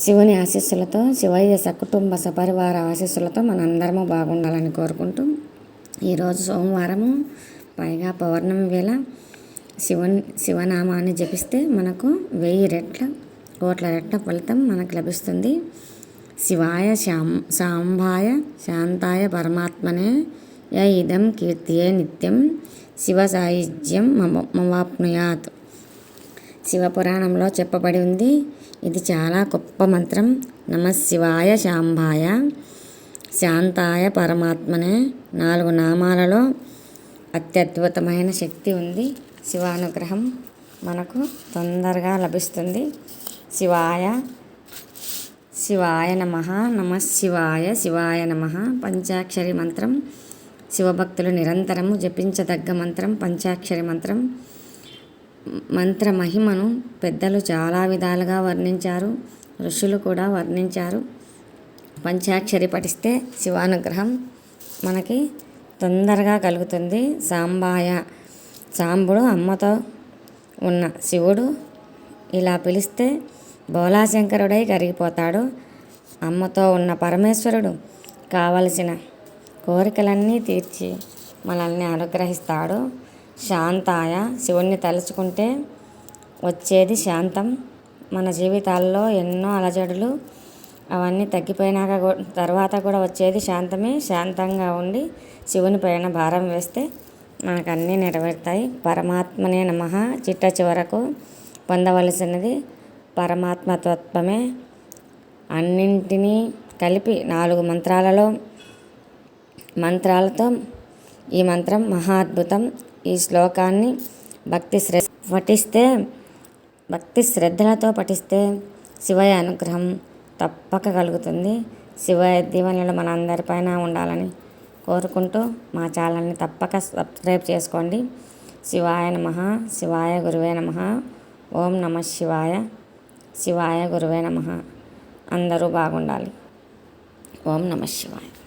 శివుని ఆశీస్సులతో శివయ్య సకుటుంబ సపరివార ఆశీస్సులతో మనందరము బాగుండాలని కోరుకుంటూ ఈరోజు సోమవారము పైగా పౌర్ణమి వేళ శివన్ శివనామాన్ని జపిస్తే మనకు వెయ్యి రెట్ల కోట్ల రెట్ల ఫలితం మనకు లభిస్తుంది. శివాయ శాం సాంబాయ శాంతాయ పరమాత్మనే య ఇదం కీర్తియే నిత్యం శివ సాయుజ్యం మవాప్నుయాత్ శివపురాణంలో చెప్పబడి ఉంది ఇది చాలా గొప్ప మంత్రం. నమ శివాయ శాంబాయ శాంతాయ పరమాత్మనే. నాలుగు నామాలలో అత్యద్భుతమైన శక్తి ఉంది. శివానుగ్రహం మనకు తొందరగా లభిస్తుంది. శివాయ శివాయ నమ. నమ శివాయ శివాయ నమ. పంచాక్షరి మంత్రం. శివభక్తులు నిరంతరము జపించదగ్గ మంత్రం. పంచాక్షరి మంత్రం. మంత్ర మహిమను పెద్దలు చాలా విధాలుగా వర్ణించారు ఋషులు కూడా వర్ణించారు. పంచాక్షరి పఠిస్తే శివానుగ్రహం మనకి తొందరగా కలుగుతుంది. సాంబాయ సాంబుడు అమ్మతో ఉన్న శివుడు ఇలా పిలిస్తే బోలాశంకరుడై కరిగిపోతాడు. అమ్మతో ఉన్న పరమేశ్వరుడు కావలసిన కోరికలన్నీ తీర్చి మనల్ని అనుగ్రహిస్తాడు. శాంతాయ. శివుణ్ణి తలుచుకుంటే వచ్చేది శాంతం. మన జీవితాల్లో ఎన్నో అలజడులు అవన్నీ తగ్గిపోయినాక తర్వాత కూడా వచ్చేది శాంతమే. శాంతంగా ఉండి శివుని పైన భారం వేస్తే మనకు అన్నీ నెరవేరుతాయి. పరమాత్మనే నమ. చిట్ట చివరకు పొందవలసినది పరమాత్మతత్వమే. అన్నింటినీ కలిపి నాలుగు మంత్రాలలో మంత్రాలతో ఈ మంత్రం మహా అద్భుతం. ఈ శ్లోకాన్ని భక్తి శ్ర పఠిస్తే భక్తి శ్రద్ధలతో పఠిస్తే శివయ అనుగ్రహం తప్పక కలుగుతుంది. శివయ దీవెనలు మన అందరిపైన ఉండాలని కోరుకుంటూ మా ఛానల్ని తప్పక సబ్స్క్రైబ్ చేసుకోండి. శివాయ నమ. శివాయ గురువే నమ. ఓం నమ శివాయ. శివాయ గురువే నమ. అందరూ బాగుండాలి. ఓం నమ శివాయ.